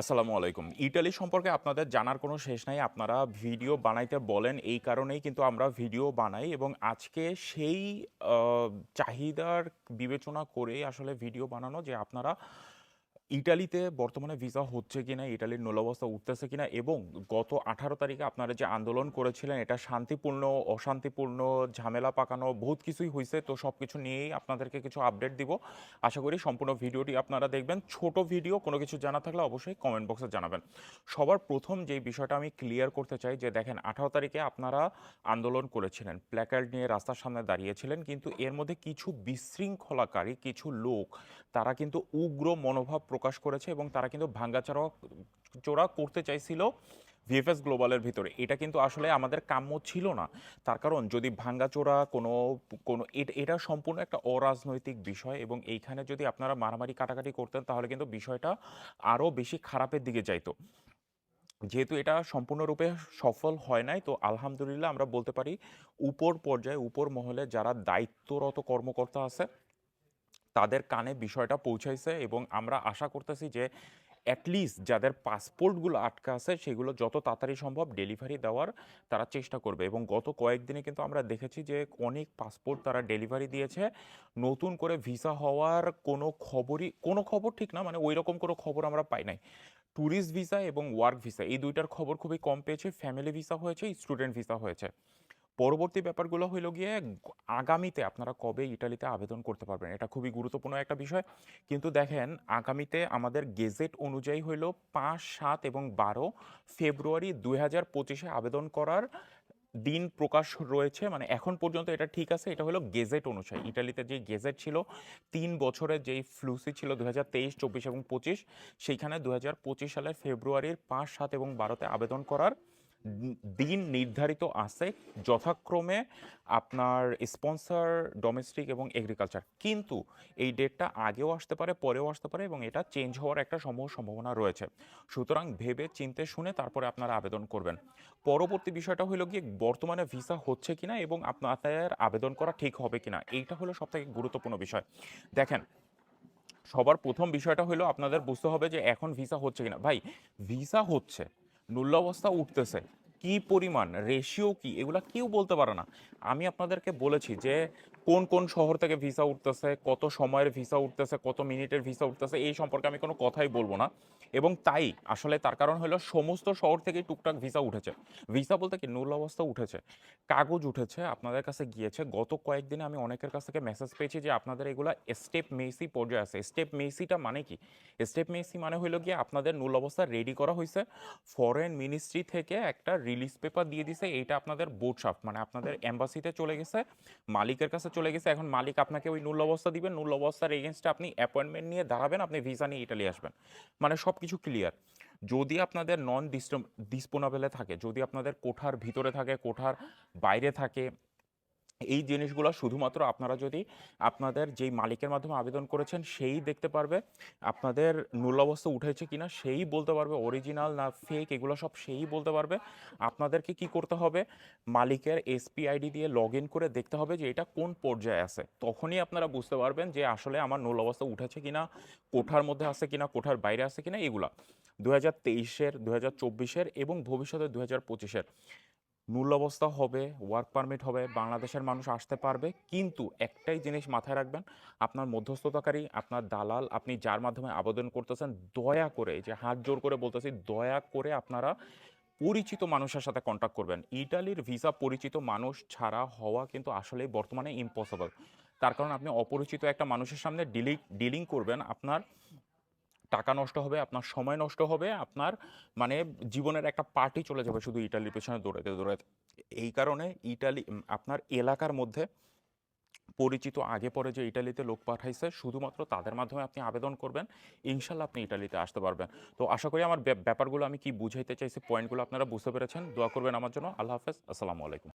আসসালামু আলাইকুম। ইটালি সম্পর্কে আপনাদের জানার কোনো শেষ নাই। আপনারা ভিডিও বানাইতে বলেন এই কারণেই কিন্তু আমরা ভিডিও বানাই এবং আজকে সেই চাহিদার বিবেচনা করে আসলে ভিডিও বানানো যে আপনারা ইটালিতে বর্তমানে ভিসা হচ্ছে কিনা, ইটালির নূলাবস্থা উঠতেছে কিনা এবং গত আঠারো তারিখে আপনারা যে আন্দোলন করেছিলেন, এটা শান্তিপূর্ণ, অশান্তিপূর্ণ, ঝামেলা পাকানো, বহুত কিছুই হয়েছে তো সব কিছু নিয়েই আপনাদেরকে কিছু আপডেট দিব। আশা করি সম্পূর্ণ ভিডিওটি আপনারা দেখবেন। ছোট ভিডিও, কোনো কিছু জানা থাকলে অবশ্যই কমেন্ট বক্সে জানাবেন। সবার প্রথম যে বিষয়টা আমি ক্লিয়ার করতে চাই, যে দেখেন, আঠারো তারিখে আপনারা আন্দোলন করেছিলেন প্ল্যাকার্ড নিয়ে রাস্তার সামনে দাঁড়িয়েছিলেন, কিন্তু এর মধ্যে কিছু বিশৃঙ্খলাকারী কিছু লোক, তারা কিন্তু উগ্র মনোভাব প্রকাশ করেছে এবং তারা কিন্তু ভাঙ্গাচোরা চোরা করতে চাইছিল ভিএফএস গ্লোবালের ভিতরে। এটা কিন্তু আসলে আমাদের কাম্য ছিল না। তার কারণ যদি ভাঙ্গাচোরা কোনো কোনো এট- সম্পূর্ণ একটা অরাজনৈতিক বিষয় এবং এইখানে যদি আপনারা মারামারি কাটাকাটি করতেন তাহলে কিন্তু বিষয়টা আরও বেশি খারাপের দিকে যাইতো। যেহেতু এটা সম্পূর্ণরূপে সফল হয় নাই, তো আলহামদুলিল্লাহ আমরা বলতে পারি উপর পর্যায়ে, উপর মহলে যারা দায়িত্বরত কর্মকর্তা আছে তাদের কানে বিষয়টা পৌঁছাইছে এবং আমরা আশা করতেছি যে অ্যাটলিস্ট যাদের পাসপোর্টগুলো আটকা আছে, সেগুলো যত তাড়াতাড়ি সম্ভব ডেলিভারি দেওয়ার তারা চেষ্টা করবে এবং গত কয়েকদিনে কিন্তু আমরা দেখেছি যে অনেক পাসপোর্ট তারা ডেলিভারি দিয়েছে। নতুন করে ভিসা হওয়ার কোনো খবরই, কোনো খবর ঠিক না মানে ওই রকম কোনো খবর আমরা পাই নাই। ট্যুরিস্ট ভিসা এবং ওয়ার্ক ভিসা এই দুইটার খবর খুবই কম পেয়েছে ফ্যামিলি ভিসা হয়েছে স্টুডেন্ট ভিসা হয়েছে। পরবর্তী ব্যাপারগুলো হইল গিয়ে আগামীতে আপনারা কবে ইটালিতে আবেদন করতে পারবেন, এটা খুবই গুরুত্বপূর্ণ একটা বিষয়। কিন্তু দেখেন, আগামীতে আমাদের গেজেট অনুযায়ী হইল পাঁচ, সাত এবং বারো ফেব্রুয়ারি দুই হাজার পঁচিশে আবেদন করার দিন প্রকাশ রয়েছে। মানে এখন পর্যন্ত এটা ঠিক আছে, এটা হলো গেজেট অনুযায়ী ইটালিতে যে গেজেট ছিল, তিন বছরের যেই ফ্লুসি ছিল দু হাজার তেইশ, চব্বিশ এবং পঁচিশ, সেইখানে দু হাজার পঁচিশ সালের ফেব্রুয়ারির পাঁচ, সাত এবং বারোতে আবেদন করার দিন নির্ধারিত আছে যথাক্রমে আপনার স্পন্সর ডোমেস্টিক এবং এগ্রিকালচার কিন্তু এই ডেটটা আগেও আসতে পারে, পরেও আসতে পারে এবং এটা চেঞ্জ হওয়ার একটা সম্ভব সম্ভাবনা রয়েছে। সুতরাং ভেবে চিন্তে শুনে তারপরে আপনারা আবেদন করবেন। পরবর্তী বিষয়টা হলো গিয়ে বর্তমানে ভিসা হচ্ছে কিনা এবং আপনাদের আবেদন করা ঠিক হবে কিনা, এইটা হলো সবথেকে গুরুত্বপূর্ণ বিষয়। দেখেন, সবার প্রথম বিষয়টা হলো আপনাদের বুঝতে হবে যে এখন ভিসা হচ্ছে কিনা। ভাই ভিসা হচ্ছে মূল্যাবস্থা উঠতেছে। কি পরিমাণ? রেশিও কি? এগুলা কেউ বলতে পারে না। আমি আপনাদেরকে বলেছি যে কোন কোন শহর থেকে ভিসা উঠতেছে, কত সময়ের ভিসা উঠতেছে, কত মিনিটের ভিসা উঠতেছে, এই সম্পর্কে আমি কোনো কথাই বলব না। এবং তাই আসলে তার কারণ হলো সমস্ত শহর থেকে টুকটাক ভিসা উঠেছে। ভিসা বলতে কি? নূল অবস্থা উঠেছে, কাগজ উঠেছে, আপনাদের কাছে গিয়েছে। গত কয়েকদিনে আমি অনেকের কাছ থেকে মেসেজ পেয়েছি যে আপনাদের এগুলা স্টেপ মেসি পর্যায়ে আছে। স্টেপ মেসিটা মানে কি? স্টেপ মেসি মানে হলো গিয়ে আপনাদের নূল অবস্থা রেডি করা হয়েছে। ফরেন মিনিস্ট্রি থেকে একটা রিলিজ পেপার দিয়ে দিছে। এইটা আপনাদের বোর্ড মানে আপনাদের এম্বাসিতে চলে গেছে। মালিকের কাছে চলে গেছে, এখন মালিক আপনাকে ওই নূল অবস্থা দিবেন নূল অবস্থার এগেনস্টে আপনি অ্যাপয়েন্টমেন্ট নিয়ে দাঁড়াবেন, আপনি ভিসা নিয়ে ইটালি আসবেন। মানে সব কিছু ক্লিয়ার যদি আপনাদের নন ডিসপোনাবেলে থাকে, যদি আপনাদের কোঠার ভিতরে থাকে, কোঠার বাইরে থাকে এই জিনিসগুলো শুধুমাত্র আপনারা যদি আপনাদের যেই মালিকের মাধ্যমে আবেদন করেছেন, সেই দেখতে পারবে আপনাদের মূল অবস্থা উঠেছে কিনা, সেই বলতে পারবে অরিজিনাল না ফেক এগুলো সব সেই বলতে পারবে। আপনাদেরকে কি করতে হবে? মালিকের এসপি আইডি দিয়ে লগ ইন করে দেখতে হবে যে এটা কোন পর্যায়ে আছে। তখনই আপনারা বুঝতে পারবেন যে আসলে আমার নূল অবস্থা উঠেছে কিনা, কোঠার মধ্যে আছে কিনা, কোঠার বাইরে আছে কিনা, এগুলা। দু হাজার তেইশের দু হাজার চব্বিশের এবং ভবিষ্যতে দু হাজার পঁচিশের। মূল অবস্থা হবে ওয়ার্ক পারমিট হবে, বাংলাদেশের মানুষ আসতে পারবে। কিন্তু একটাই জিনিস মাথায় রাখবেন, আপনার মধ্যস্থতাকারী, আপনার দালাল, আপনি যার মাধ্যমে আবেদন করতেছেন, দয়া করে যে হাত জোর করে বলতেছি, দয়া করে আপনারা পরিচিত মানুষের সাথে কন্ট্যাক্ট করবেন। ইটালির ভিসা পরিচিত মানুষ ছাড়া হওয়া কিন্তু আসলে বর্তমানে ইম্পসিবল তার কারণ আপনি অপরিচিত একটা মানুষের সামনে ডিলিং ডিলিং করবেন, আপনার টাকা নষ্ট হবে, আপনার সময় নষ্ট হবে, আপনার মানে জীবনের একটা পার্টি চলে যাবে শুধু ইটালির পেছনে দৌড়াতে দৌড়াতে এই কারণে ইটালি আপনার এলাকার মধ্যে পরিচিত আগে পরে যে ইটালিতে লোক পাঠাইছে, শুধুমাত্র তাদের মাধ্যমে আপনি আবেদন করবেন, ইনশাল্লাহ আপনি ইটালিতে আসতে পারবেন। তো আশা করি আমার ব্যাপ- ব্যাপারগুলো আমি কি বুঝাইতে চাইছি পয়েন্টগুলো আপনারা বুঝতে পেরেছেন। দোয়া করবেন আমার জন্য। আল্লাহ হাফেজ। আসসালামু আলাইকুম।